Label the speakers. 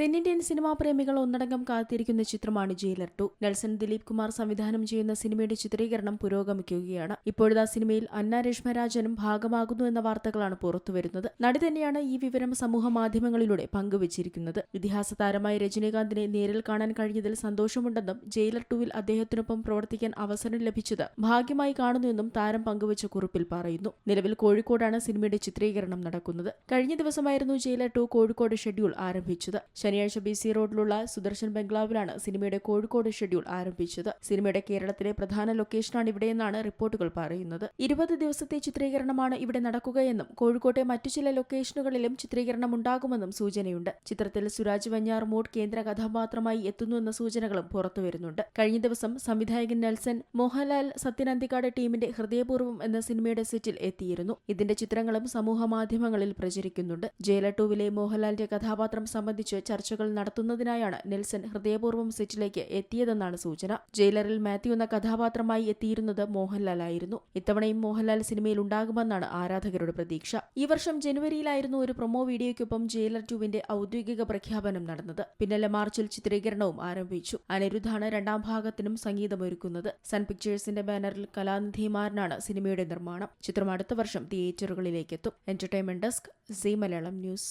Speaker 1: തെന്നിന്ത്യൻ സിനിമാ പ്രേമികൾ ഒന്നടങ്കം കാത്തിരിക്കുന്ന ചിത്രമാണ് Jailer two. Nelson Dilip Kumar സംവിധാനം ചെയ്യുന്ന സിനിമയുടെ ചിത്രീകരണം പുരോഗമിക്കുകയാണ്. ഇപ്പോഴത്തെ സിനിമയിൽ അന്ന രശ്മരാജനും ഭാഗമാകുന്നു എന്ന വാർത്തകളാണ് പുറത്തുവരുന്നത് നടി തന്നെയാണ് ഈ വിവരം സമൂഹ മാധ്യമങ്ങളിലൂടെ പങ്കുവച്ചിരിക്കുന്നത്. ഇതിഹാസ താരമായ രജനീകാന്തിനെ നേരിൽ കാണാൻ കഴിഞ്ഞതിൽ സന്തോഷമുണ്ടെന്നും ജയിലർ ടുവിൽ അദ്ദേഹത്തിനൊപ്പം പ്രവർത്തിക്കാൻ അവസരം ലഭിച്ചത് ഭാഗ്യമായി കാണുന്നുവെന്നും താരം പങ്കുവച്ച കുറിപ്പിൽ പറയുന്നു. നിലവിൽ കോഴിക്കോടാണ് സിനിമയുടെ ചിത്രീകരണം നടക്കുന്നത്. കഴിഞ്ഞ ദിവസമായിരുന്നു ജയിലർ ടു കോഴിക്കോട് ഷെഡ്യൂൾ ആരംഭിച്ചത്. ശനിയാഴ്ച ബി സി റോഡിലുള്ള സുദർശൻ ബംഗ്ലാവിലാണ് സിനിമയുടെ കോഴിക്കോട് ഷെഡ്യൂൾ ആരംഭിച്ചത്. സിനിമയുടെ കേരളത്തിലെ പ്രധാന ലൊക്കേഷനാണ് ഇവിടെയെന്നാണ് റിപ്പോർട്ടുകൾ പറയുന്നത്. ഇരുപത് ദിവസത്തെ ചിത്രീകരണമാണ് ഇവിടെ നടക്കുകയെന്നും കോഴിക്കോട്ടെ മറ്റു ചില ലൊക്കേഷനുകളിലും ചിത്രീകരണം ഉണ്ടാകുമെന്നും സൂചനയുണ്ട്. ചിത്രത്തിൽ സുരാജ് വഞ്ഞാർ മോഡ് കേന്ദ്ര കഥാപാത്രമായി എത്തുന്നുവെന്ന സൂചനകളും പുറത്തുവരുന്നുണ്ട് കഴിഞ്ഞ ദിവസം സംവിധായകൻ നെൽസൺ മോഹൻലാൽ സത്യനന്തിക്കാട് ടീമിന്റെ ഹൃദയപൂർവം എന്ന സിനിമയുടെ സെറ്റിൽ എത്തിയിരുന്നു. ഇതിന്റെ ചിത്രങ്ങളും സമൂഹ മാധ്യമങ്ങളിൽ പ്രചരിക്കുന്നുണ്ട്. ജയല ടൂവിലെ മോഹൻലാലിന്റെ കഥാപാത്രം സംബന്ധിച്ച് ചർച്ചകൾ നടത്തുന്നതിനായാണ് നെൽസൺ ഹൃദയപൂർവം സെറ്റിലേക്ക് എത്തിയതെന്നാണ് സൂചന. ജയിലറിൽ മാത്യു എന്ന കഥാപാത്രമായി എത്തിയിരുന്നത് മോഹൻലാലായിരുന്നു ഇത്തവണയും മോഹൻലാൽ സിനിമയിൽ ഉണ്ടാകുമെന്നാണ് ആരാധകരുടെ പ്രതീക്ഷ. ഈ വർഷം ജനുവരിയിലായിരുന്നു ഒരു പ്രൊമോ വീഡിയോയ്ക്കൊപ്പം ജയിലർ ടുവിന്റെ ഔദ്യോഗിക പ്രഖ്യാപനം നടന്നത്. പിന്നലെ മാർച്ചിൽ ചിത്രീകരണവും ആരംഭിച്ചു. അനിരുദ്ധാണ് രണ്ടാം ഭാഗത്തിനും സംഗീതമൊരുക്കുന്നത്. സൺ പിക്ചേഴ്സിന്റെ ബാനറിൽ കലാനിധിമാരനാണ് സിനിമയുടെ നിർമ്മാണം. ചിത്രം അടുത്ത വർഷം തിയേറ്ററുകളിലേക്ക് എത്തും entertainment desk Zee Malayalam news.